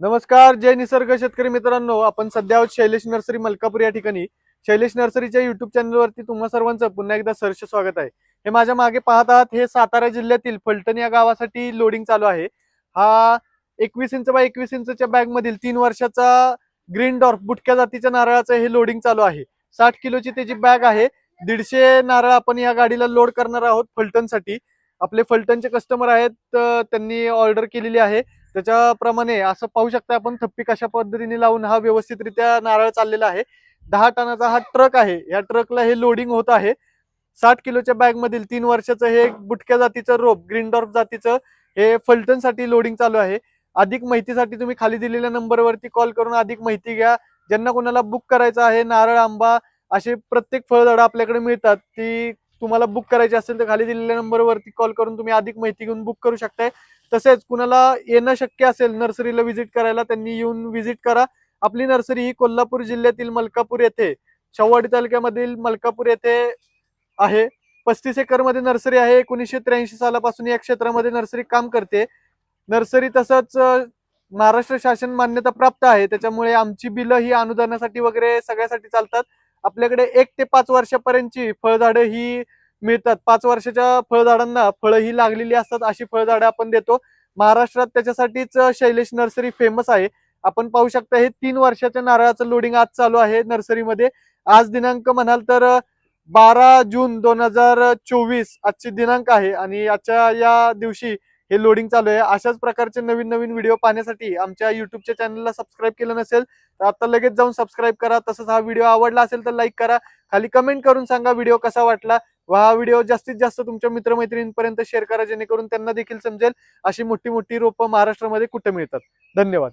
नमस्कार जय निसर्ग शेतकरी मित्रांनो. आपण सध्या आहोत शैलेश नर्सरी मलकापूर या ठिकाणी. शैलेश नर्सरीच्या युट्यूब चॅनलवरती तुम्हा सर्वांचं पुन्हा एकदा सरस स्वागत आहे. हे माझ्या मागे पाहत आहात हे सातारा जिल्ह्यातील फलटण या गावासाठी लोडिंग चालू आहे. हा एकवीस इंच बाय एकवीस इंचच्या बॅग मधील तीन वर्षाचा ग्रीन डॉर्फ बुटक्या जातीच्या नारळाचं हे लोडिंग चालू आहे. साठ किलोची त्याची बॅग आहे. दीडशे नारळ आपण या गाडीला लोड करणार आहोत फलटणसाठी. आपले फलटणचे कस्टमर आहेत त्यांनी ऑर्डर केलेली आहे. त्याच्याप्रमाणे असं पाहू शकता आपण थप्पी कशा पद्धतीने लावून हा व्यवस्थितरित्या नारळ चाललेला आहे. दहा टनाचा हा ट्रक आहे. या ट्रकला हे लोडिंग होत आहे. साठ किलोच्या बॅग मधील तीन वर्षाचं हे बुटक्या जातीचं रोप ग्रीनडॉर्फ जातीचं हे फलटणसाठी लोडिंग चालू आहे. अधिक माहितीसाठी तुम्ही खाली दिलेल्या नंबरवरती कॉल करून अधिक माहिती घ्या. ज्यांना कोणाला बुक करायचं आहे नारळ आंबा असे प्रत्येक फळझाडं आपल्याकडे मिळतात ती तुम्हाला बुक करायची असेल तर खाली दिलेल्या नंबरवरती कॉल करून तुम्ही अधिक माहिती घेऊन बुक करू शकताय. तसेच कुणाला येणं शक्य असेल नर्सरीला व्हिजिट करायला त्यांनी येऊन व्हिजिट करा. आपली नर्सरी ही कोल्हापूर जिल्ह्यातील मलकापूर येथे शहावाडी तालुक्यामधील मलकापूर येथे आहे. पस्तीस एकरमध्ये नर्सरी आहे. एकोणीसशे त्र्याऐंशी सालापासून या क्षेत्रामध्ये नर्सरी काम करते. नर्सरी तसंच महाराष्ट्र शासन मान्यता प्राप्त आहे. त्याच्यामुळे आमची बिलं ही अनुदानासाठी वगैरे सगळ्यासाठी चालतात. आपल्याकडे एक ते पाच वर्षापर्यंतची फळझाडं ही मिळतात. पाच वर्षाच्या फळझाडांना फळं ही लागलेली असतात अशी फळझाडं आपण देतो. महाराष्ट्रात त्याच्यासाठीच शैलेश नर्सरी फेमस आहे. आपण पाहू शकता हे तीन वर्षाच्या नारळाचं लोडिंग आज चालू आहे नर्सरीमध्ये. आज दिनांक म्हणाल तर बारा जून दोन हजार चोवीस आजची दिनांक आहे आणि आजच्या या दिवशी हे लोडिंग चालू आहे. अशाच प्रकारचे नवीन नवीन व्हिडिओ पाहण्यासाठी आमच्या युट्यूबच्या चॅनलला सबस्क्राईब केलं नसेल तर आता लगेच जाऊन सबस्क्राईब करा. तसंच हा व्हिडिओ आवडला असेल तर लाईक करा. खाली कमेंट करून सांगा व्हिडिओ कसा वाटला. व हा व्हिडिओ जास्तीत जास्त तुमच्या मित्रमैत्रिणींपर्यंत शेअर करा जेणेकरून त्यांना देखील समजेल अशी मोठी मोठी रोपं महाराष्ट्रामध्ये कुठे मिळतात. धन्यवाद.